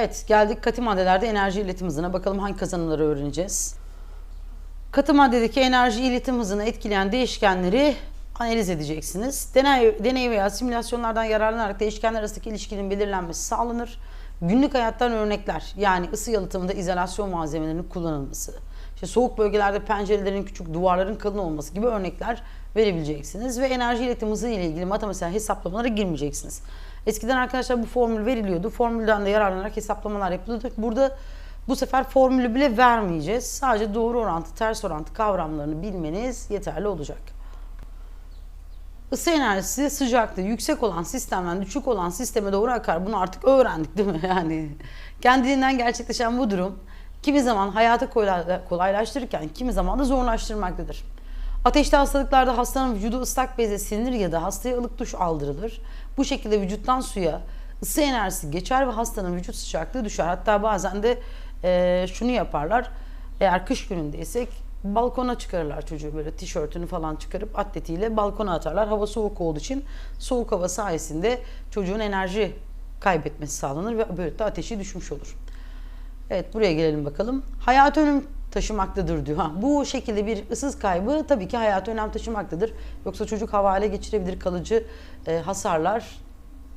Evet geldik katı maddelerde enerji iletim hızına. Bakalım hangi kazanımları öğreneceğiz. Katı maddedeki enerji iletim hızını etkileyen değişkenleri analiz edeceksiniz. Deney, deney veya simülasyonlardan yararlanarak değişkenler arasındaki ilişkinin belirlenmesi sağlanır. Günlük hayattan örnekler yani ısı yalıtımında izolasyon malzemelerinin kullanılması, işte soğuk bölgelerde pencerelerin küçük, duvarların kalın olması gibi örnekler verebileceksiniz ve enerji iletim hızı ile ilgili matematiksel hesaplamalara girmeyeceksiniz. Eskiden arkadaşlar bu formül veriliyordu. Formülden de yararlanarak hesaplamalar yapılıyordu. Burada bu sefer formülü bile vermeyeceğiz. Sadece doğru orantı, ters orantı kavramlarını bilmeniz yeterli olacak. Isı enerjisi sıcaklığı yüksek olan sistemden düşük olan sisteme doğru akar. Bunu artık öğrendik değil mi? Yani kendiliğinden gerçekleşen bu durum kimi zaman hayatı kolay- kolaylaştırırken kimi zaman da zorlaştırmaktadır. Ateşli hastalıklarda hastanın vücudu ıslak bezle silinir ya da hastaya ılık duş aldırılır. Bu şekilde vücuttan suya ısı enerjisi geçer ve hastanın vücut sıcaklığı düşer. Hatta bazen de eee, şunu yaparlar. Eğer kış günündeysek balkona çıkarırlar çocuğu böyle tişörtünü falan çıkarıp atletiyle balkona atarlar. Hava soğuk olduğu için soğuk hava sayesinde çocuğun enerji kaybetmesi sağlanır ve böylelikle ateşi düşmüş olur. Evet buraya gelelim bakalım. Hayat önem taşımaktadır diyor. Ha, bu şekilde bir ısız kaybı tabii ki hayat önem taşımaktadır. Yoksa çocuk havale geçirebilir, kalıcı e, hasarlar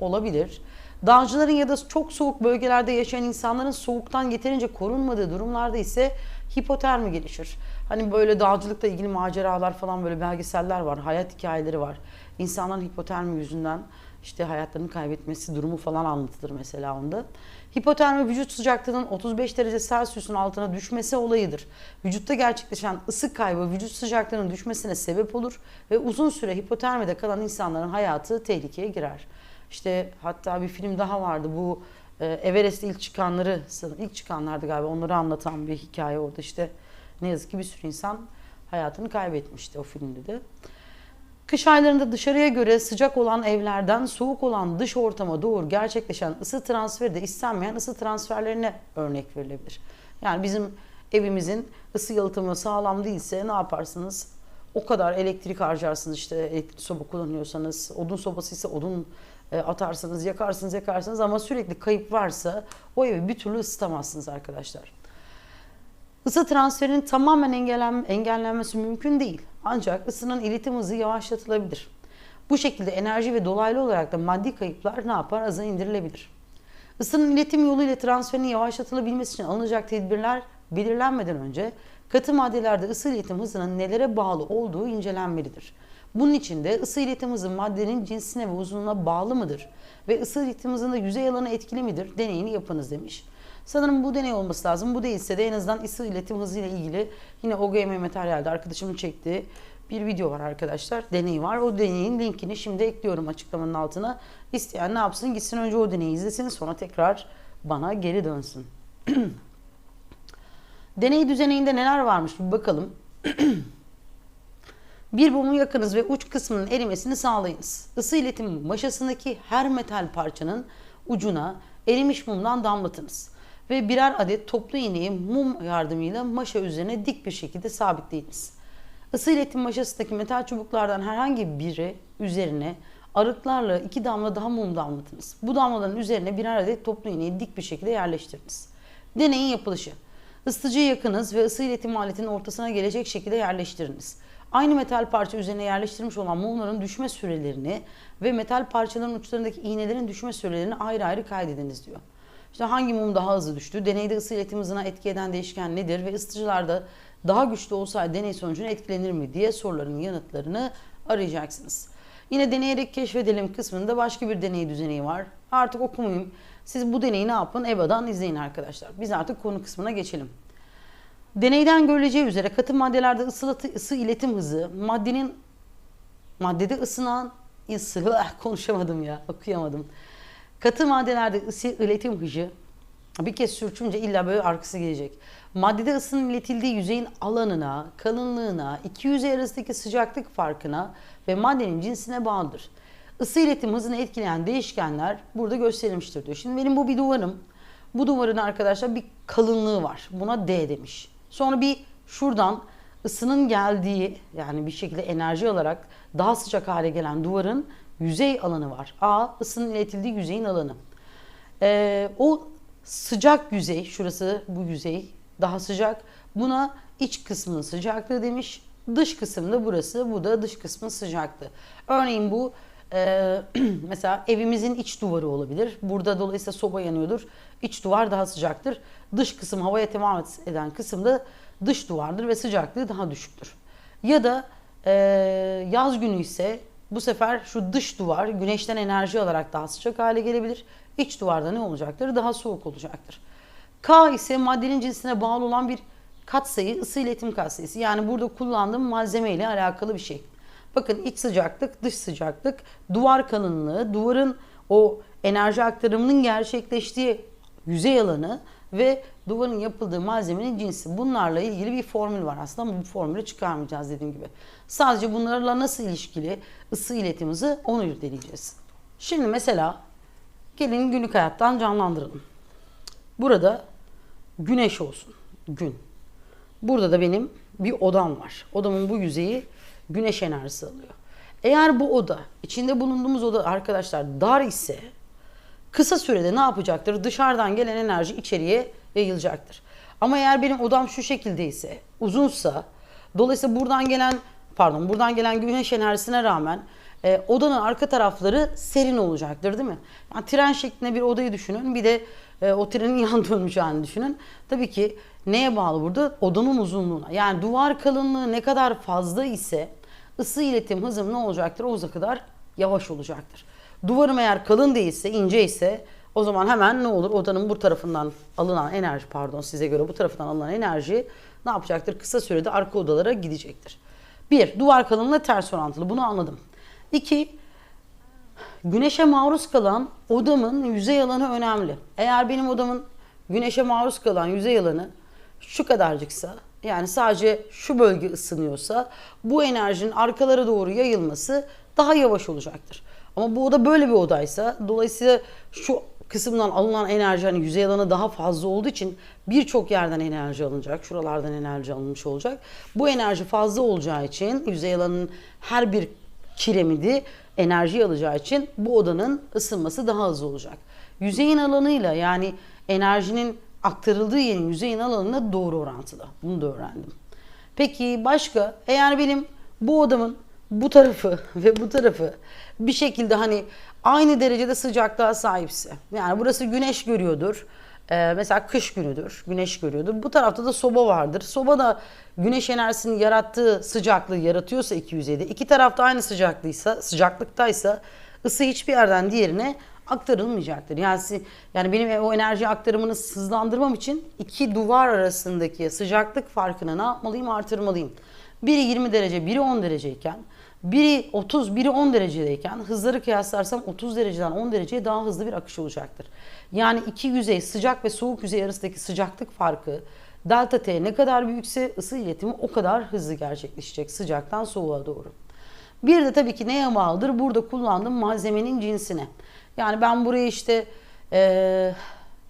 olabilir. Dağcıların ya da çok soğuk bölgelerde yaşayan insanların soğuktan yeterince korunmadığı durumlarda ise hipotermi gelişir. Hani böyle dağcılıkla ilgili maceralar falan böyle belgeseller var, hayat hikayeleri var. İnsanların hipotermi yüzünden işte hayatlarını kaybetmesi durumu falan anlatılır mesela onda. Hipotermi vücut sıcaklığının 35 derece Celsius'un altına düşmesi olayıdır. Vücutta gerçekleşen ısı kaybı vücut sıcaklığının düşmesine sebep olur ve uzun süre hipotermide kalan insanların hayatı tehlikeye girer. İşte hatta bir film daha vardı bu e, Everest'te ilk çıkanları, ilk çıkanlardı galiba onları anlatan bir hikaye orada işte ne yazık ki bir sürü insan hayatını kaybetmişti o filmde de. Kış aylarında dışarıya göre sıcak olan evlerden soğuk olan dış ortama doğru gerçekleşen ısı transferi de istenmeyen ısı transferlerine örnek verilebilir. Yani bizim evimizin ısı yalıtımı sağlam değilse ne yaparsınız? O kadar elektrik harcarsınız işte elektrik soba kullanıyorsanız, odun sobası ise odun e, atarsınız, yakarsınız, yakarsınız ama sürekli kayıp varsa o evi bir türlü ısıtamazsınız arkadaşlar. Isı transferinin tamamen engellen, engellenmesi mümkün değil. Ancak ısının iletim hızı yavaşlatılabilir. Bu şekilde enerji ve dolaylı olarak da maddi kayıplar ne yapar? Aza indirilebilir. Isının iletim yoluyla transferinin yavaşlatılabilmesi için alınacak tedbirler belirlenmeden önce katı maddelerde ısı iletim hızının nelere bağlı olduğu incelenmelidir. Bunun için de ısı iletim hızı maddenin cinsine ve uzunluğuna bağlı mıdır? Ve ısı iletim hızında yüzey alanı etkili midir? Deneyini yapınız demiş. Sanırım bu deney olması lazım. Bu değilse de en azından ısı iletim hızı ile ilgili yine OGM materyalde arkadaşımın çektiği bir video var arkadaşlar. Deney var. O deneyin linkini şimdi ekliyorum açıklamanın altına. İsteyen ne yapsın? Gitsin önce o deneyi izlesin sonra tekrar bana geri dönsün. Deney düzeninde neler varmış bir bakalım. Bir mumu yakınız ve uç kısmının erimesini sağlayınız. Isı iletim maşasındaki her metal parçanın ucuna erimiş mumdan damlatınız. Ve birer adet toplu iğneyi mum yardımıyla maşa üzerine dik bir şekilde sabitleyiniz. Isı iletim maşasındaki metal çubuklardan herhangi biri üzerine arıklarla iki damla daha mum damlatınız. Bu damlaların üzerine birer adet toplu iğneyi dik bir şekilde yerleştiriniz. Deneyin yapılışı. Isıtıcıya yakınız ve ısı iletim aletinin ortasına gelecek şekilde yerleştiriniz. Aynı metal parça üzerine yerleştirilmiş olan mumların düşme sürelerini ve metal parçaların uçlarındaki iğnelerin düşme sürelerini ayrı ayrı kaydediniz diyor. İşte hangi mum daha hızlı düştü? Deneyde ısı iletim hızına etki eden değişken nedir? Ve ısıtıcılarda daha güçlü olsaydı deney sonucuna etkilenir mi diye soruların yanıtlarını arayacaksınız. Yine deneyerek keşfedelim kısmında başka bir deney düzeneği var. Artık okumayayım. Siz bu deneyi ne yapın? EBA'dan izleyin arkadaşlar. Biz artık konu kısmına geçelim. Deneyden görüleceği üzere katı maddelerde ısı, ısı iletim hızı maddenin maddede ısınan ısı konuşamadım ya okuyamadım. Katı maddelerde ısı iletim hızı bir kez sürçünce illa böyle arkası gelecek. Maddede ısının iletildiği yüzeyin alanına, kalınlığına, iki yüzey arasındaki sıcaklık farkına ve maddenin cinsine bağlıdır. Isı iletim hızını etkileyen değişkenler burada gösterilmiştir diyor. Şimdi benim bu bir duvarım. Bu duvarın arkadaşlar bir kalınlığı var. Buna D demiş. Sonra bir şuradan ısının geldiği yani bir şekilde enerji olarak daha sıcak hale gelen duvarın yüzey alanı var. A ısının iletildiği yüzeyin alanı. Ee, o sıcak yüzey, şurası bu yüzey daha sıcak. Buna iç kısmının sıcaklığı demiş. Dış kısımda burası, bu da dış kısmın sıcaklığı. Örneğin bu e, mesela evimizin iç duvarı olabilir. Burada dolayısıyla soba yanıyordur. İç duvar daha sıcaktır. Dış kısım havaya temas eden kısımda dış duvardır ve sıcaklığı daha düşüktür. Ya da e, yaz günü ise bu sefer şu dış duvar güneşten enerji alarak daha sıcak hale gelebilir. İç duvarda ne olacaktır? Daha soğuk olacaktır. K ise maddenin cinsine bağlı olan bir katsayı, ısı iletim katsayısı. Yani burada kullandığım malzeme ile alakalı bir şey. Bakın iç sıcaklık, dış sıcaklık, duvar kalınlığı, duvarın o enerji aktarımının gerçekleştiği yüzey alanı ve duvarın yapıldığı malzemenin cinsi. Bunlarla ilgili bir formül var aslında ama bu formülü çıkarmayacağız dediğim gibi. Sadece bunlarla nasıl ilişkili ısı iletimizi onu irdeleyeceğiz. Şimdi mesela gelin günlük hayattan canlandıralım. Burada güneş olsun, gün. Burada da benim bir odam var. Odamın bu yüzeyi güneş enerjisi alıyor. Eğer bu oda, içinde bulunduğumuz oda arkadaşlar dar ise kısa sürede ne yapacaktır? Dışarıdan gelen enerji içeriye yayılacaktır. Ama eğer benim odam şu şekilde ise, uzunsa, dolayısıyla buradan gelen, pardon, buradan gelen güneş enerjisine rağmen e, odanın arka tarafları serin olacaktır değil mi? Yani tren şeklinde bir odayı düşünün. Bir de e, o trenin yan dönmüş halini düşünün. Tabii ki neye bağlı burada? Odanın uzunluğuna. Yani duvar kalınlığı ne kadar fazla ise ısı iletim hızım ne olacaktır? O hıza kadar yavaş olacaktır. Duvarım eğer kalın değilse, ince ise o zaman hemen ne olur? Odanın bu tarafından alınan enerji, pardon size göre bu tarafından alınan enerji ne yapacaktır? Kısa sürede arka odalara gidecektir. Bir, duvar kalınlığı ters orantılı. Bunu anladım. İki, güneşe maruz kalan odamın yüzey alanı önemli. Eğer benim odamın güneşe maruz kalan yüzey alanı şu kadarcıksa, yani sadece şu bölge ısınıyorsa bu enerjinin arkalara doğru yayılması daha yavaş olacaktır. Ama bu oda böyle bir odaysa dolayısıyla şu kısımdan alınan enerji hani yüzey alanı daha fazla olduğu için birçok yerden enerji alınacak. Şuralardan enerji alınmış olacak. Bu enerji fazla olacağı için yüzey alanının her bir kiremidi enerji alacağı için bu odanın ısınması daha hızlı olacak. Yüzeyin alanıyla yani enerjinin aktarıldığı yerin yüzeyin alanına doğru orantılı. Bunu da öğrendim. Peki başka eğer benim bu odamın bu tarafı ve bu tarafı bir şekilde hani aynı derecede sıcaklığa sahipse yani burası güneş görüyordur. Ee, mesela kış günüdür, güneş görüyordur. Bu tarafta da soba vardır. Soba da güneş enerjisinin yarattığı sıcaklığı yaratıyorsa iki yüzeyde, iki tarafta aynı sıcaklıysa, sıcaklıktaysa ısı hiçbir yerden diğerine aktarılmayacaktır. Yani yani benim o enerji aktarımını hızlandırmam için iki duvar arasındaki sıcaklık farkını ne yapmalıyım? Artırmalıyım. Biri 20 derece, biri 10 dereceyken, biri 30, biri 10 derecedeyken hızları kıyaslarsam 30 dereceden 10 dereceye daha hızlı bir akış olacaktır. Yani iki yüzey sıcak ve soğuk yüzey arasındaki sıcaklık farkı delta T ne kadar büyükse ısı iletimi o kadar hızlı gerçekleşecek sıcaktan soğuğa doğru. Bir de tabii ki neye bağlıdır? Burada kullandığım malzemenin cinsine. Yani ben burayı işte e,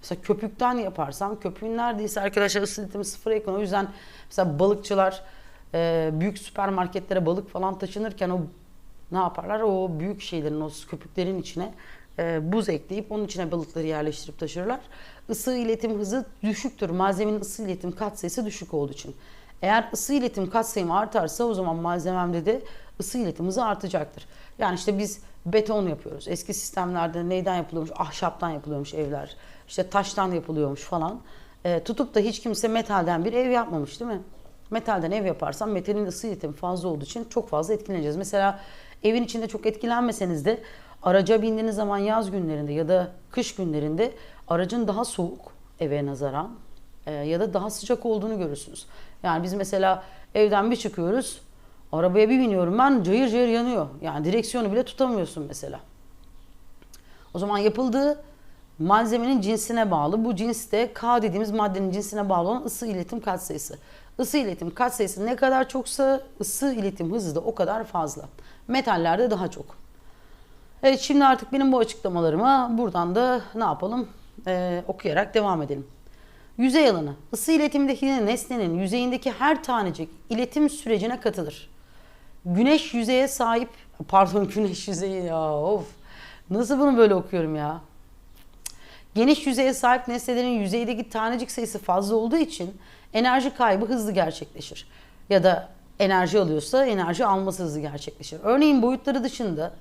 mesela köpükten yaparsam köpüğün neredeyse arkadaşlar ısı iletimi sıfıra yakın. O yüzden mesela balıkçılar e, büyük süpermarketlere balık falan taşınırken o ne yaparlar? O büyük şeylerin, o köpüklerin içine e, buz ekleyip onun içine balıkları yerleştirip taşırlar. Isı iletim hızı düşüktür. Malzemenin ısı iletim katsayısı düşük olduğu için. Eğer ısı iletim katsayım artarsa o zaman malzememde de ısı iletim hızı artacaktır. Yani işte biz beton yapıyoruz. Eski sistemlerde neyden yapılıyormuş? Ahşaptan yapılıyormuş evler. İşte taştan yapılıyormuş falan. E, tutup da hiç kimse metalden bir ev yapmamış değil mi? Metalden ev yaparsam metalin ısı iletimi fazla olduğu için çok fazla etkileneceğiz. Mesela evin içinde çok etkilenmeseniz de araca bindiğiniz zaman yaz günlerinde ya da kış günlerinde aracın daha soğuk eve nazaran e, ya da daha sıcak olduğunu görürsünüz. Yani biz mesela evden bir çıkıyoruz arabaya bir biniyorum ben cayır cayır yanıyor. Yani direksiyonu bile tutamıyorsun mesela. O zaman yapıldığı malzemenin cinsine bağlı. Bu cins de K dediğimiz maddenin cinsine bağlı olan ısı iletim katsayısı. Isı iletim katsayısı ne kadar çoksa ısı iletim hızı da o kadar fazla. Metallerde daha çok. Evet şimdi artık benim bu açıklamalarıma buradan da ne yapalım ee, okuyarak devam edelim. Yüzey alanı. Isı iletimdeki nesnenin yüzeyindeki her tanecik iletim sürecine katılır. Güneş yüzeye sahip, pardon güneş yüzeyi ya of. Nasıl bunu böyle okuyorum ya? Geniş yüzeye sahip nesnelerin yüzeydeki tanecik sayısı fazla olduğu için enerji kaybı hızlı gerçekleşir. Ya da enerji alıyorsa enerji alması hızlı gerçekleşir. Örneğin boyutları dışında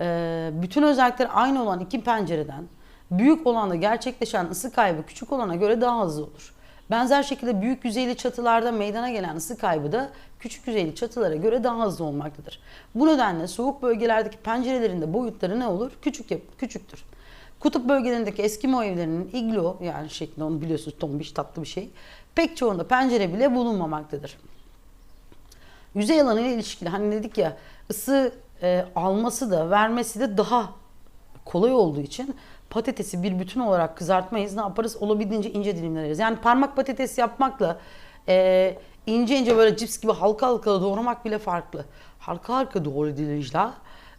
e, bütün özellikleri aynı olan iki pencereden büyük olanda gerçekleşen ısı kaybı küçük olana göre daha hızlı olur. Benzer şekilde büyük yüzeyli çatılarda meydana gelen ısı kaybı da küçük yüzeyli çatılara göre daha hızlı olmaktadır. Bu nedenle soğuk bölgelerdeki pencerelerin de boyutları ne olur? Küçük yap- küçüktür. Kutup bölgelerindeki Eskimo evlerinin iglo yani şeklinde onu biliyorsunuz tombiş tatlı bir şey. Pek çoğunda pencere bile bulunmamaktadır. Yüzey alanı ile ilişkili hani dedik ya ısı e, alması da vermesi de daha kolay olduğu için patatesi bir bütün olarak kızartmayız. Ne yaparız? Olabildiğince ince dilimleriz. Yani parmak patates yapmakla e, ince ince böyle cips gibi halka halka doğramak bile farklı. Halka halka doğradığınızda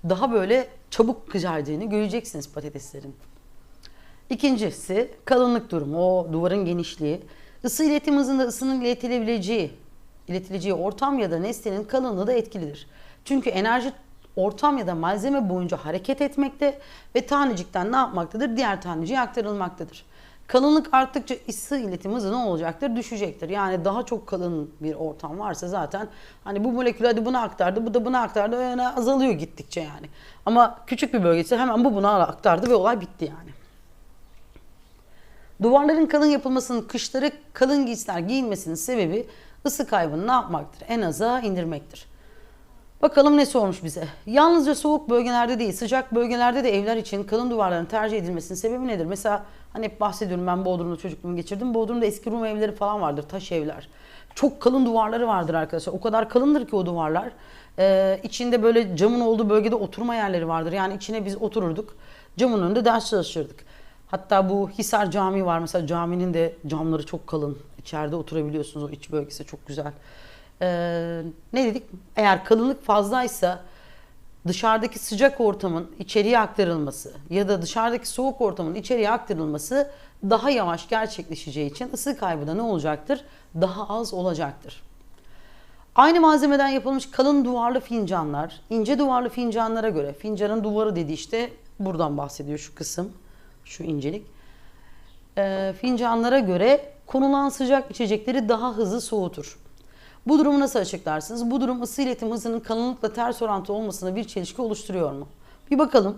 daha böyle çabuk kızardığını göreceksiniz patateslerin. İkincisi kalınlık durumu, o duvarın genişliği. Isı iletim hızında ısının iletilebileceği, iletileceği ortam ya da nesnenin kalınlığı da etkilidir. Çünkü enerji ortam ya da malzeme boyunca hareket etmekte ve tanecikten ne yapmaktadır? Diğer taneciğe aktarılmaktadır. Kalınlık arttıkça ısı iletim hızı ne olacaktır? Düşecektir. Yani daha çok kalın bir ortam varsa zaten hani bu molekül hadi buna aktardı, bu da buna aktardı. Yani azalıyor gittikçe yani. Ama küçük bir bölgesi hemen bu buna aktardı ve olay bitti yani. Duvarların kalın yapılmasının kışları kalın giysiler giyilmesinin sebebi ısı kaybını ne yapmaktır? En aza indirmektir. Bakalım ne sormuş bize. Yalnızca soğuk bölgelerde değil, sıcak bölgelerde de evler için kalın duvarların tercih edilmesinin sebebi nedir? Mesela hani hep bahsediyorum ben Bodrum'da çocukluğumu geçirdim. Bodrum'da eski Rum evleri falan vardır, taş evler. Çok kalın duvarları vardır arkadaşlar. O kadar kalındır ki o duvarlar. Ee, içinde böyle camın olduğu bölgede oturma yerleri vardır. Yani içine biz otururduk. Camın önünde ders çalışırdık. Hatta bu Hisar Camii var mesela caminin de camları çok kalın. İçeride oturabiliyorsunuz o iç bölgesi çok güzel. Ee, ne dedik? Eğer kalınlık fazlaysa dışarıdaki sıcak ortamın içeriye aktarılması ya da dışarıdaki soğuk ortamın içeriye aktarılması daha yavaş gerçekleşeceği için ısı kaybı da ne olacaktır? Daha az olacaktır. Aynı malzemeden yapılmış kalın duvarlı fincanlar, ince duvarlı fincanlara göre, fincanın duvarı dediği işte buradan bahsediyor şu kısım, şu incelik. Ee, fincanlara göre konulan sıcak içecekleri daha hızlı soğutur. Bu durumu nasıl açıklarsınız? Bu durum ısı iletim hızının kalınlıkla ters orantılı olmasına bir çelişki oluşturuyor mu? Bir bakalım.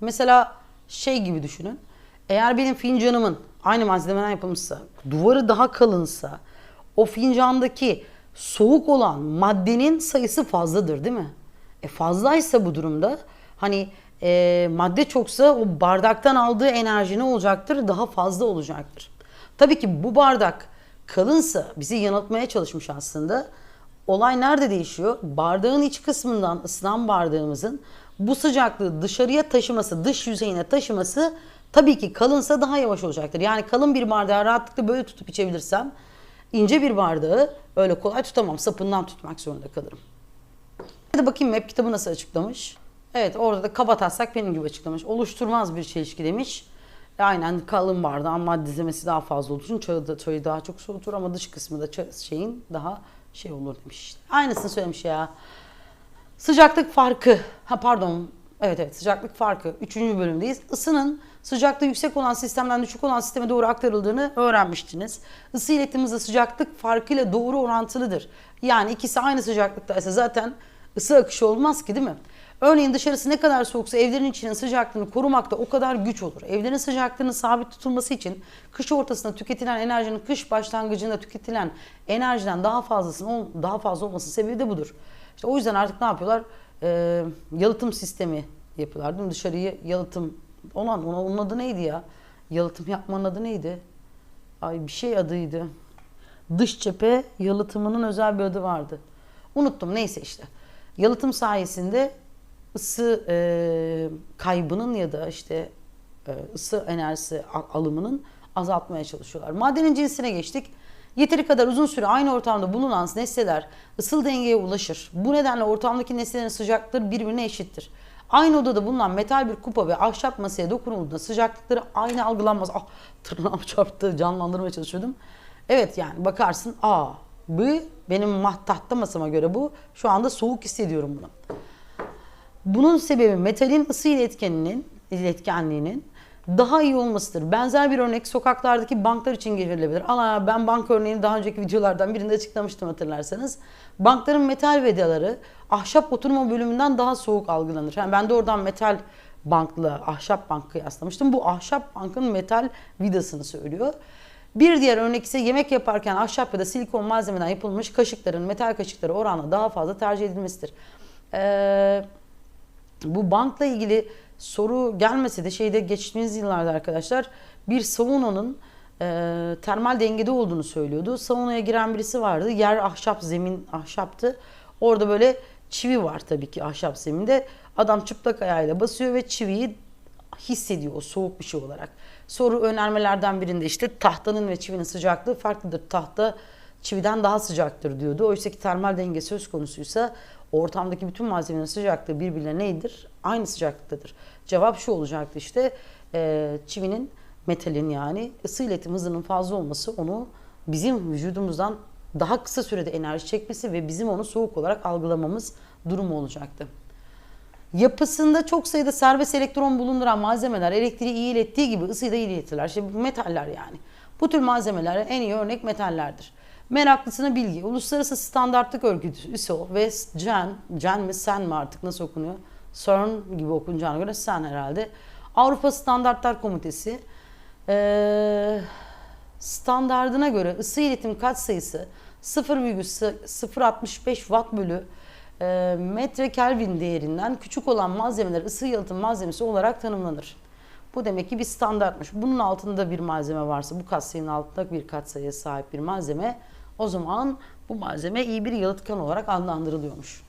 Mesela şey gibi düşünün. Eğer benim fincanımın aynı malzemeden yapılmışsa, duvarı daha kalınsa, o fincandaki soğuk olan maddenin sayısı fazladır değil mi? E fazlaysa bu durumda hani e, madde çoksa o bardaktan aldığı enerji ne olacaktır? Daha fazla olacaktır. Tabii ki bu bardak kalınsa bizi yanıltmaya çalışmış aslında. Olay nerede değişiyor? Bardağın iç kısmından ısınan bardağımızın bu sıcaklığı dışarıya taşıması, dış yüzeyine taşıması tabii ki kalınsa daha yavaş olacaktır. Yani kalın bir bardağı rahatlıkla böyle tutup içebilirsem ince bir bardağı öyle kolay tutamam. Sapından tutmak zorunda kalırım. Hadi bakayım web kitabı nasıl açıklamış? Evet orada da kaba taslak benim gibi açıklamış. Oluşturmaz bir çelişki demiş. Aynen kalın bardağın maddezemesi daha fazla olduğu için çayı, da, çayı daha çok soğutur ama dış kısmı da ça- şeyin daha şey olur demiş. Aynısını söylemiş ya. Sıcaklık farkı. Ha pardon. Evet evet sıcaklık farkı. Üçüncü bölümdeyiz. Isının sıcaklığı yüksek olan sistemden düşük olan sisteme doğru aktarıldığını öğrenmiştiniz. Isı iletim hızı sıcaklık farkıyla doğru orantılıdır. Yani ikisi aynı sıcaklıktaysa zaten ısı akışı olmaz ki değil mi? Örneğin dışarısı ne kadar soğuksa evlerin içinin sıcaklığını korumakta o kadar güç olur. Evlerin sıcaklığının sabit tutulması için kış ortasında tüketilen enerjinin kış başlangıcında tüketilen enerjiden daha fazlasının daha fazla olmasının sebebi de budur. İşte o yüzden artık ne yapıyorlar? Ee, yalıtım sistemi yapıyorlar değil mi? Dışarıyı yalıtım olan onun adı neydi ya? Yalıtım yapmanın adı neydi? Ay bir şey adıydı. Dış cephe yalıtımının özel bir adı vardı. Unuttum neyse işte. Yalıtım sayesinde ısı e, kaybının ya da işte e, ısı enerjisi a- alımının azaltmaya çalışıyorlar. Maddenin cinsine geçtik. Yeteri kadar uzun süre aynı ortamda bulunan nesneler ısıl dengeye ulaşır. Bu nedenle ortamdaki nesnelerin sıcaklıkları birbirine eşittir. Aynı odada bulunan metal bir kupa ve ahşap masaya dokunulduğunda sıcaklıkları aynı algılanmaz. Ah tırnağım çarptı canlandırmaya çalışıyordum. Evet yani bakarsın aa bu benim tahta masama göre bu. Şu anda soğuk hissediyorum bunu. Bunun sebebi metalin ısı iletkeninin, iletkenliğinin daha iyi olmasıdır. Benzer bir örnek sokaklardaki banklar için verilebilir. Ama ben bank örneğini daha önceki videolardan birinde açıklamıştım hatırlarsanız. Bankların metal vidaları ahşap oturma bölümünden daha soğuk algılanır. Yani ben de oradan metal bankla ahşap bank kıyaslamıştım. Bu ahşap bankın metal vidasını söylüyor. Bir diğer örnek ise yemek yaparken ahşap ya da silikon malzemeden yapılmış kaşıkların metal kaşıkları oranla daha fazla tercih edilmesidir. Ee, bu bankla ilgili soru gelmese de şeyde geçtiğimiz yıllarda arkadaşlar bir saunanın e, termal dengede olduğunu söylüyordu. Saunaya giren birisi vardı. Yer ahşap, zemin ahşaptı. Orada böyle çivi var tabii ki ahşap zeminde. Adam çıplak ayağıyla basıyor ve çiviyi hissediyor o soğuk bir şey olarak. Soru önermelerden birinde işte tahtanın ve çivinin sıcaklığı farklıdır. Tahta çividen daha sıcaktır diyordu. Oysa ki termal denge söz konusuysa ortamdaki bütün malzemenin sıcaklığı birbirine neydir? Aynı sıcaklıktadır. Cevap şu olacaktı işte e, çivinin metalin yani ısı iletim hızının fazla olması onu bizim vücudumuzdan daha kısa sürede enerji çekmesi ve bizim onu soğuk olarak algılamamız durumu olacaktı. Yapısında çok sayıda serbest elektron bulunduran malzemeler elektriği iyi ilettiği gibi ısıyı da iyi iletirler. Bu metaller yani. Bu tür malzemeler en iyi örnek metallerdir. Meraklısına bilgi. Uluslararası Standartlık Örgütü ISO ve CEN, CEN mi SEN mi artık nasıl okunuyor? CERN gibi okunacağına göre SEN herhalde. Avrupa Standartlar Komitesi ee, standardına göre ısı iletim katsayısı 0,065 watt bölü e, metre Kelvin değerinden küçük olan malzemeler ısı yalıtım malzemesi olarak tanımlanır. Bu demek ki bir standartmış. Bunun altında bir malzeme varsa, bu katsayının altında bir katsayıya sahip bir malzeme, o zaman bu malzeme iyi bir yalıtkan olarak adlandırılıyormuş.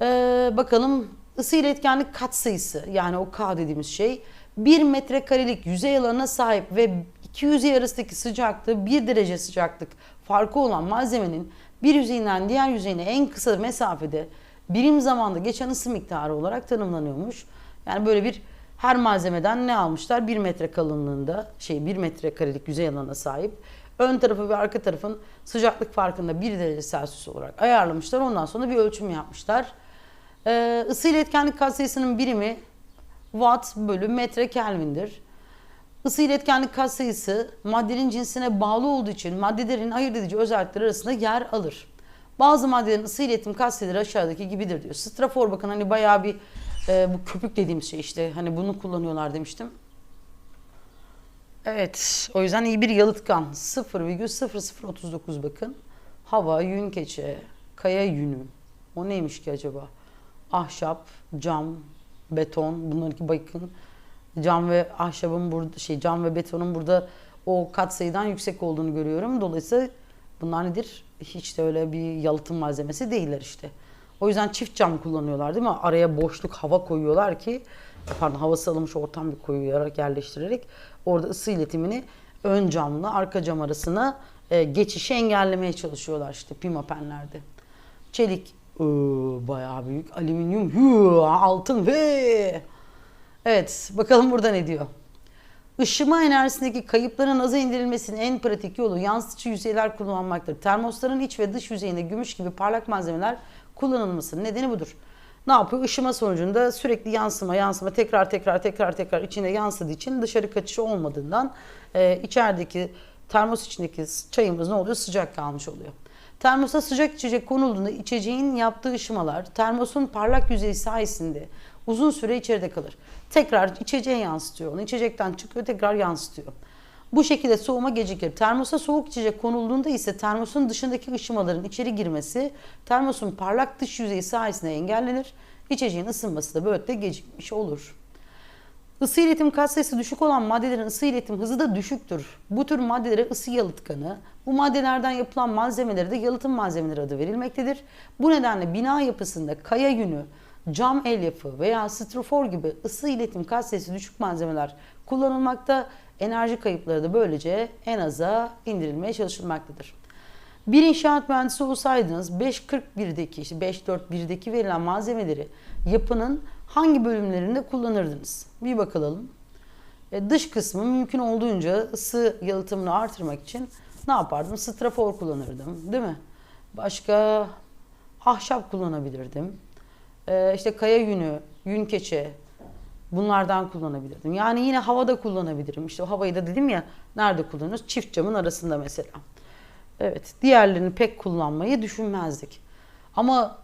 Ee, bakalım ısı iletkenlik katsayısı yani o K dediğimiz şey 1 metrekarelik yüzey alanına sahip ve iki yüzey arasındaki sıcaklığı 1 derece sıcaklık farkı olan malzemenin bir yüzeyinden diğer yüzeyine en kısa mesafede birim zamanda geçen ısı miktarı olarak tanımlanıyormuş. Yani böyle bir her malzemeden ne almışlar? 1 metre kalınlığında şey 1 metre karelik yüzey alanına sahip. Ön tarafı ve arka tarafın sıcaklık farkında 1 derece Celsius olarak ayarlamışlar. Ondan sonra bir ölçüm yapmışlar. Ee, ısı iletkenlik katsayısının birimi watt bölü metre Kelvin'dir. Isı iletkenlik katsayısı maddenin cinsine bağlı olduğu için maddelerin ayırt edici özellikleri arasında yer alır. Bazı maddelerin ısı iletim katsayıları aşağıdaki gibidir diyor. Strafor bakın hani bayağı bir e, bu köpük dediğimiz şey işte hani bunu kullanıyorlar demiştim. Evet o yüzden iyi bir yalıtkan 0,0039 bakın. Hava, yün keçe, kaya yünü. O neymiş ki acaba? Ahşap, cam, beton bunlarınki bakın cam ve ahşabın burada şey cam ve betonun burada o katsayıdan yüksek olduğunu görüyorum. Dolayısıyla bunlar nedir? Hiç de öyle bir yalıtım malzemesi değiller işte. O yüzden çift cam kullanıyorlar değil mi? Araya boşluk hava koyuyorlar ki pardon havası alınmış ortam bir koyuyarak yerleştirerek orada ısı iletimini ön camla arka cam arasına e, geçişi engellemeye çalışıyorlar işte pimapenlerde. Çelik ıı, bayağı büyük. Alüminyum hı, altın ve Evet, bakalım burada ne diyor. Işıma enerjisindeki kayıpların aza indirilmesinin en pratik yolu yansıtıcı yüzeyler kullanmaktır. Termosların iç ve dış yüzeyinde gümüş gibi parlak malzemeler kullanılmasının nedeni budur. Ne yapıyor? Işıma sonucunda sürekli yansıma, yansıma, tekrar tekrar tekrar tekrar içine yansıdığı için dışarı kaçışı olmadığından e, içerideki termos içindeki çayımız ne oluyor? Sıcak kalmış oluyor. Termosa sıcak içecek konulduğunda içeceğin yaptığı ışımalar termosun parlak yüzeyi sayesinde uzun süre içeride kalır. Tekrar içeceğe yansıtıyor onu. İçecekten çıkıyor tekrar yansıtıyor. Bu şekilde soğuma gecikir. Termosa soğuk içecek konulduğunda ise termosun dışındaki ışımaların içeri girmesi termosun parlak dış yüzeyi sayesinde engellenir. İçeceğin ısınması da böylelikle gecikmiş olur. Isı iletim katsayısı düşük olan maddelerin ısı iletim hızı da düşüktür. Bu tür maddelere ısı yalıtkanı, bu maddelerden yapılan malzemelere de yalıtım malzemeleri adı verilmektedir. Bu nedenle bina yapısında kaya yünü, cam elyafı veya strafor gibi ısı iletim katsayısı düşük malzemeler kullanılmakta. Enerji kayıpları da böylece en aza indirilmeye çalışılmaktadır. Bir inşaat mühendisi olsaydınız 5.41'deki işte 5.4.1'deki verilen malzemeleri yapının hangi bölümlerinde kullanırdınız? Bir bakalım. E, dış kısmı mümkün olduğunca ısı yalıtımını artırmak için ne yapardım? Strafor kullanırdım, değil mi? Başka ahşap kullanabilirdim. E, işte kaya yünü, yün keçe, Bunlardan kullanabilirdim. Yani yine havada kullanabilirim. İşte havayı da dedim ya nerede kullanıyoruz? Çift camın arasında mesela. Evet, diğerlerini pek kullanmayı düşünmezdik. Ama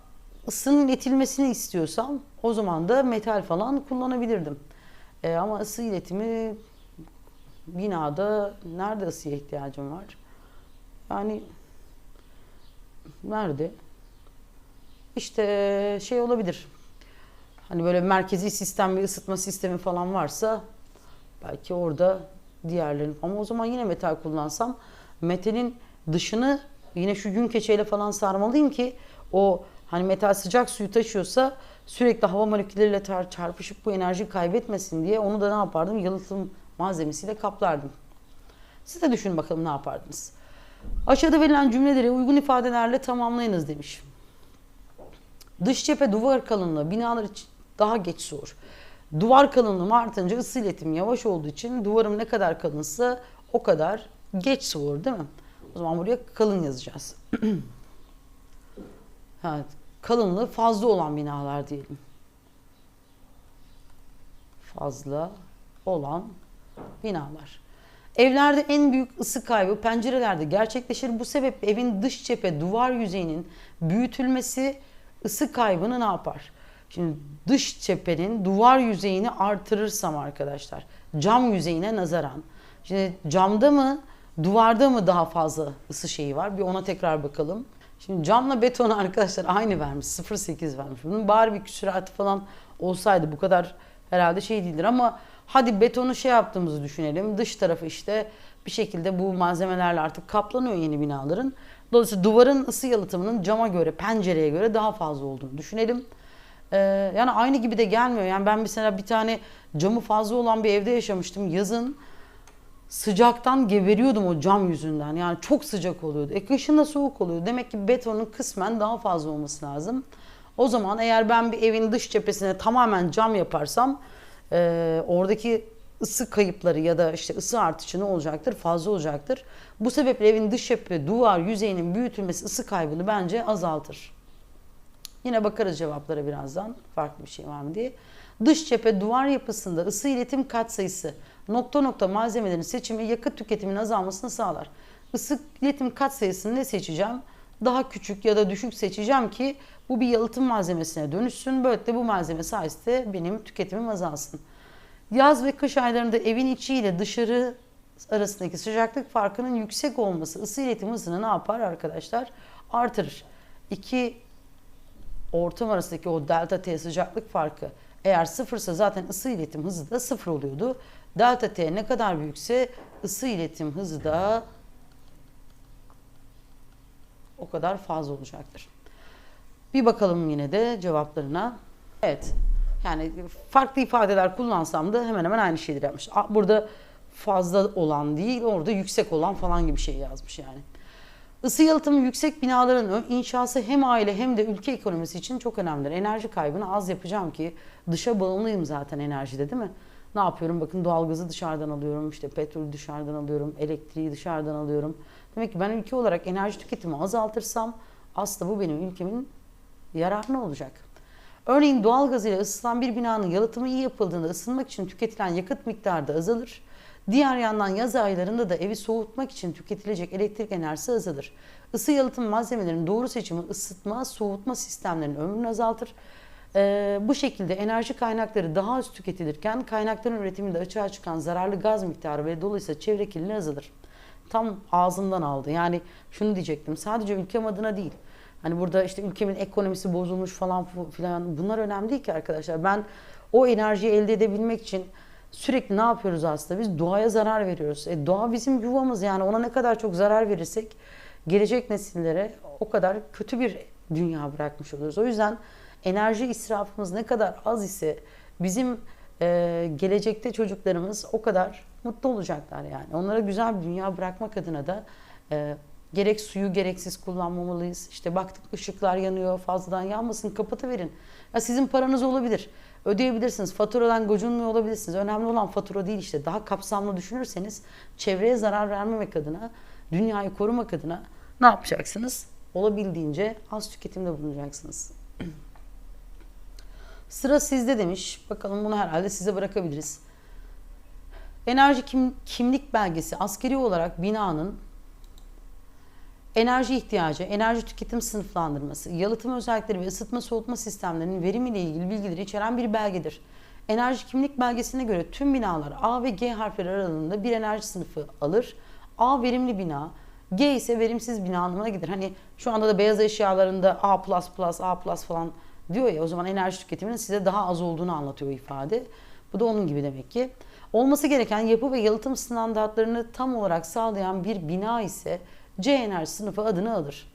ısının iletilmesini istiyorsam o zaman da metal falan kullanabilirdim. E, ama ısı iletimi binada nerede ısıya ihtiyacım var? Yani nerede? İşte şey olabilir. Hani böyle merkezi sistem bir ısıtma sistemi falan varsa belki orada diğerlerini ama o zaman yine metal kullansam metalin dışını yine şu gün keçeyle falan sarmalıyım ki o hani metal sıcak suyu taşıyorsa sürekli hava molekülleriyle çarpışıp bu enerji kaybetmesin diye onu da ne yapardım? Yalıtım malzemesiyle kaplardım. Siz de düşünün bakalım ne yapardınız. Aşağıda verilen cümleleri uygun ifadelerle tamamlayınız demiş. Dış cephe duvar kalınlığı binalar için daha geç soğur. Duvar kalınlığım artınca ısı iletim yavaş olduğu için duvarım ne kadar kalınsa o kadar geç soğur değil mi? O zaman buraya kalın yazacağız. evet, kalınlığı fazla olan binalar diyelim. Fazla olan binalar. Evlerde en büyük ısı kaybı pencerelerde gerçekleşir. Bu sebeple evin dış cephe duvar yüzeyinin büyütülmesi ısı kaybını ne yapar? Şimdi dış cephenin duvar yüzeyini artırırsam arkadaşlar cam yüzeyine nazaran. Şimdi camda mı duvarda mı daha fazla ısı şeyi var? Bir ona tekrar bakalım. Şimdi camla beton arkadaşlar aynı vermiş. 0.8 vermiş. Bunun bari bir küsuratı falan olsaydı bu kadar herhalde şey değildir ama hadi betonu şey yaptığımızı düşünelim. Dış tarafı işte bir şekilde bu malzemelerle artık kaplanıyor yeni binaların. Dolayısıyla duvarın ısı yalıtımının cama göre, pencereye göre daha fazla olduğunu düşünelim. Ee, yani aynı gibi de gelmiyor. Yani ben mesela bir tane camı fazla olan bir evde yaşamıştım. Yazın sıcaktan geberiyordum o cam yüzünden. Yani çok sıcak oluyordu. E kışın da soğuk oluyor. Demek ki betonun kısmen daha fazla olması lazım. O zaman eğer ben bir evin dış cephesine tamamen cam yaparsam e, oradaki ısı kayıpları ya da işte ısı artışı ne olacaktır? Fazla olacaktır. Bu sebeple evin dış cephe duvar yüzeyinin büyütülmesi ısı kaybını bence azaltır. Yine bakarız cevaplara birazdan farklı bir şey var mı diye. Dış cephe duvar yapısında ısı iletim katsayısı nokta nokta malzemelerin seçimi yakıt tüketiminin azalmasını sağlar. Isı iletim katsayısını ne seçeceğim? Daha küçük ya da düşük seçeceğim ki bu bir yalıtım malzemesine dönüşsün. Böylelikle bu malzeme sayesinde benim tüketimim azalsın. Yaz ve kış aylarında evin içi ile dışarı arasındaki sıcaklık farkının yüksek olması ısı iletim hızını ne yapar arkadaşlar? Artırır. İki ortam arasındaki o delta T sıcaklık farkı eğer sıfırsa zaten ısı iletim hızı da sıfır oluyordu. Delta T ne kadar büyükse ısı iletim hızı da o kadar fazla olacaktır. Bir bakalım yine de cevaplarına. Evet. Yani farklı ifadeler kullansam da hemen hemen aynı şeyleri yapmış. Burada fazla olan değil, orada yüksek olan falan gibi şey yazmış yani. Isı yalıtımı yüksek binaların inşası hem aile hem de ülke ekonomisi için çok önemlidir. Enerji kaybını az yapacağım ki dışa bağımlıyım zaten enerjide değil mi? Ne yapıyorum? Bakın doğalgazı dışarıdan alıyorum, işte petrolü dışarıdan alıyorum, elektriği dışarıdan alıyorum. Demek ki ben ülke olarak enerji tüketimi azaltırsam aslında bu benim ülkemin yararına olacak. Örneğin doğalgaz ile ısıtılan bir binanın yalıtımı iyi yapıldığında ısınmak için tüketilen yakıt miktarı da azalır. Diğer yandan yaz aylarında da evi soğutmak için tüketilecek elektrik enerjisi azalır. Isı yalıtım malzemelerinin doğru seçimi ısıtma, soğutma sistemlerinin ömrünü azaltır. Ee, bu şekilde enerji kaynakları daha az tüketilirken kaynakların üretiminde açığa çıkan zararlı gaz miktarı ve dolayısıyla çevre kirliliği azalır. Tam ağzımdan aldı. Yani şunu diyecektim. Sadece ülkem adına değil. Hani burada işte ülkemin ekonomisi bozulmuş falan filan bunlar önemli değil ki arkadaşlar. Ben o enerjiyi elde edebilmek için sürekli ne yapıyoruz aslında? Biz doğaya zarar veriyoruz. E, doğa bizim yuvamız yani ona ne kadar çok zarar verirsek gelecek nesillere o kadar kötü bir dünya bırakmış oluruz. O yüzden enerji israfımız ne kadar az ise bizim e, gelecekte çocuklarımız o kadar mutlu olacaklar yani. Onlara güzel bir dünya bırakmak adına da e, gerek suyu gereksiz kullanmamalıyız. İşte baktık ışıklar yanıyor fazladan yanmasın kapatıverin. Ya sizin paranız olabilir. Ödeyebilirsiniz. Faturadan gocunmuyor olabilirsiniz. Önemli olan fatura değil işte. Daha kapsamlı düşünürseniz çevreye zarar vermemek adına, dünyayı korumak adına ne yapacaksınız? Olabildiğince az tüketimde bulunacaksınız. Sıra sizde demiş. Bakalım bunu herhalde size bırakabiliriz. Enerji kim- kimlik belgesi askeri olarak binanın enerji ihtiyacı, enerji tüketim sınıflandırması, yalıtım özellikleri ve ısıtma soğutma sistemlerinin verimiyle ilgili bilgileri içeren bir belgedir. Enerji kimlik belgesine göre tüm binalar A ve G harfleri aralığında bir enerji sınıfı alır. A verimli bina, G ise verimsiz bina anlamına gelir. Hani şu anda da beyaz eşyalarında A++, A++ falan diyor ya o zaman enerji tüketiminin size daha az olduğunu anlatıyor ifade. Bu da onun gibi demek ki. Olması gereken yapı ve yalıtım standartlarını tam olarak sağlayan bir bina ise C enerji sınıfı adını alır.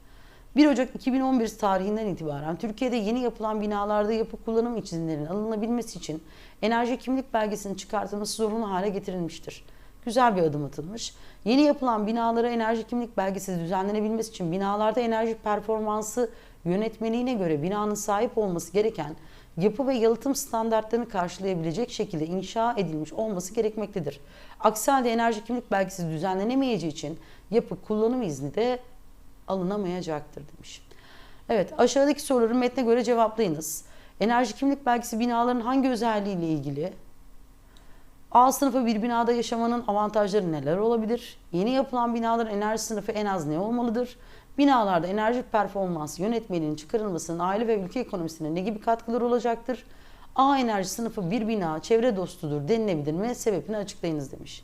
1 Ocak 2011 tarihinden itibaren Türkiye'de yeni yapılan binalarda yapı kullanım izinlerinin alınabilmesi için enerji kimlik belgesinin çıkartılması zorunlu hale getirilmiştir. Güzel bir adım atılmış. Yeni yapılan binalara enerji kimlik belgesi düzenlenebilmesi için binalarda enerji performansı yönetmeliğine göre binanın sahip olması gereken yapı ve yalıtım standartlarını karşılayabilecek şekilde inşa edilmiş olması gerekmektedir. Aksi halde enerji kimlik belgesi düzenlenemeyeceği için yapı kullanım izni de alınamayacaktır demiş. Evet aşağıdaki soruları metne göre cevaplayınız. Enerji kimlik belgesi binaların hangi özelliğiyle ilgili? A sınıfı bir binada yaşamanın avantajları neler olabilir? Yeni yapılan binaların enerji sınıfı en az ne olmalıdır? Binalarda enerji performansı yönetmeliğinin çıkarılmasının aile ve ülke ekonomisine ne gibi katkıları olacaktır? A enerji sınıfı bir bina çevre dostudur denilebilir mi? Sebebini açıklayınız demiş.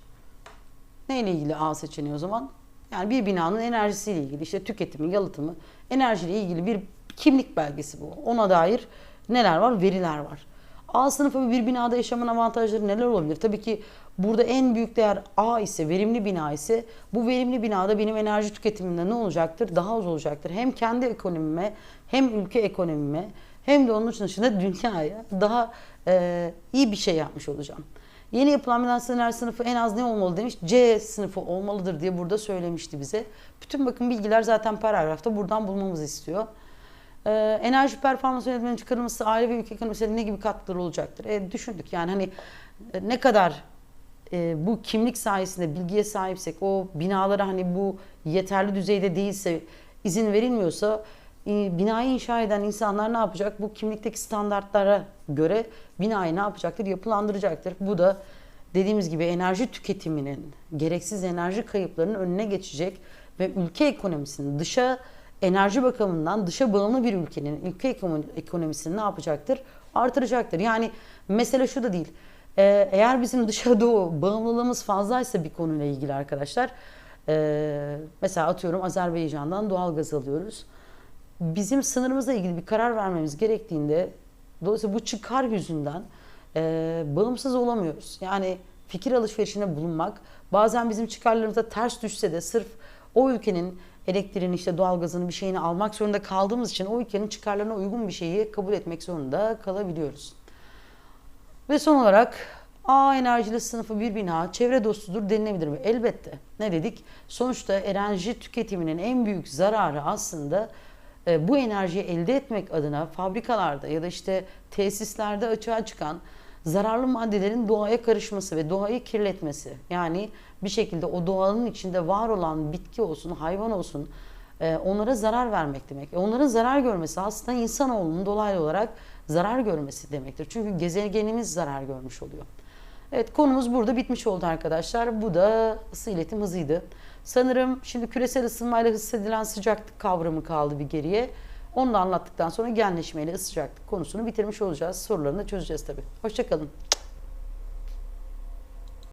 Neyle ilgili A seçeneği o zaman? Yani bir binanın enerjisiyle ilgili işte tüketimi, yalıtımı, enerjiyle ilgili bir kimlik belgesi bu. Ona dair neler var? Veriler var. A sınıfı bir binada yaşamın avantajları neler olabilir? Tabii ki burada en büyük değer A ise, verimli bina ise bu verimli binada benim enerji tüketimimde ne olacaktır? Daha az olacaktır. Hem kendi ekonomime hem ülke ekonomime hem de onun dışında dünyaya daha e, iyi bir şey yapmış olacağım. Yeni yapılan enerji sınıfı en az ne olmalı demiş? C sınıfı olmalıdır diye burada söylemişti bize. Bütün bakın bilgiler zaten paragrafta buradan bulmamızı istiyor. Ee, enerji performans yönetmeninin çıkarılması aile ve ülke ekonomisine ne gibi katkıları olacaktır? E, düşündük yani hani e, ne kadar e, bu kimlik sayesinde bilgiye sahipsek o binalara hani bu yeterli düzeyde değilse izin verilmiyorsa e, binayı inşa eden insanlar ne yapacak? Bu kimlikteki standartlara göre binayı ne yapacaktır? Yapılandıracaktır. Bu da dediğimiz gibi enerji tüketiminin, gereksiz enerji kayıplarının önüne geçecek ve ülke ekonomisinin dışa enerji bakımından dışa bağımlı bir ülkenin ülke ekonomi- ekonomisini ne yapacaktır? Artıracaktır. Yani mesele şu da değil. Ee, eğer bizim dışa doğu bağımlılığımız fazlaysa bir konuyla ilgili arkadaşlar, ee, mesela atıyorum Azerbaycan'dan doğal gaz alıyoruz. Bizim sınırımızla ilgili bir karar vermemiz gerektiğinde, dolayısıyla bu çıkar yüzünden ee, bağımsız olamıyoruz. Yani fikir alışverişinde bulunmak bazen bizim çıkarlarımıza ters düşse de sırf o ülkenin elektriğini işte doğalgazını bir şeyini almak zorunda kaldığımız için o ülkenin çıkarlarına uygun bir şeyi kabul etmek zorunda kalabiliyoruz. Ve son olarak A enerjili sınıfı bir bina çevre dostudur denilebilir mi? Elbette. Ne dedik? Sonuçta enerji tüketiminin en büyük zararı aslında e, bu enerjiyi elde etmek adına fabrikalarda ya da işte tesislerde açığa çıkan zararlı maddelerin doğaya karışması ve doğayı kirletmesi. Yani bir şekilde o doğanın içinde var olan bitki olsun, hayvan olsun e, onlara zarar vermek demek. E, Onların zarar görmesi aslında insanoğlunun dolaylı olarak zarar görmesi demektir. Çünkü gezegenimiz zarar görmüş oluyor. Evet konumuz burada bitmiş oldu arkadaşlar. Bu da ısı iletim hızıydı. Sanırım şimdi küresel ısınmayla hissedilen sıcaklık kavramı kaldı bir geriye. Onu da anlattıktan sonra genleşmeyle sıcaklık konusunu bitirmiş olacağız. Sorularını da çözeceğiz tabii. Hoşçakalın.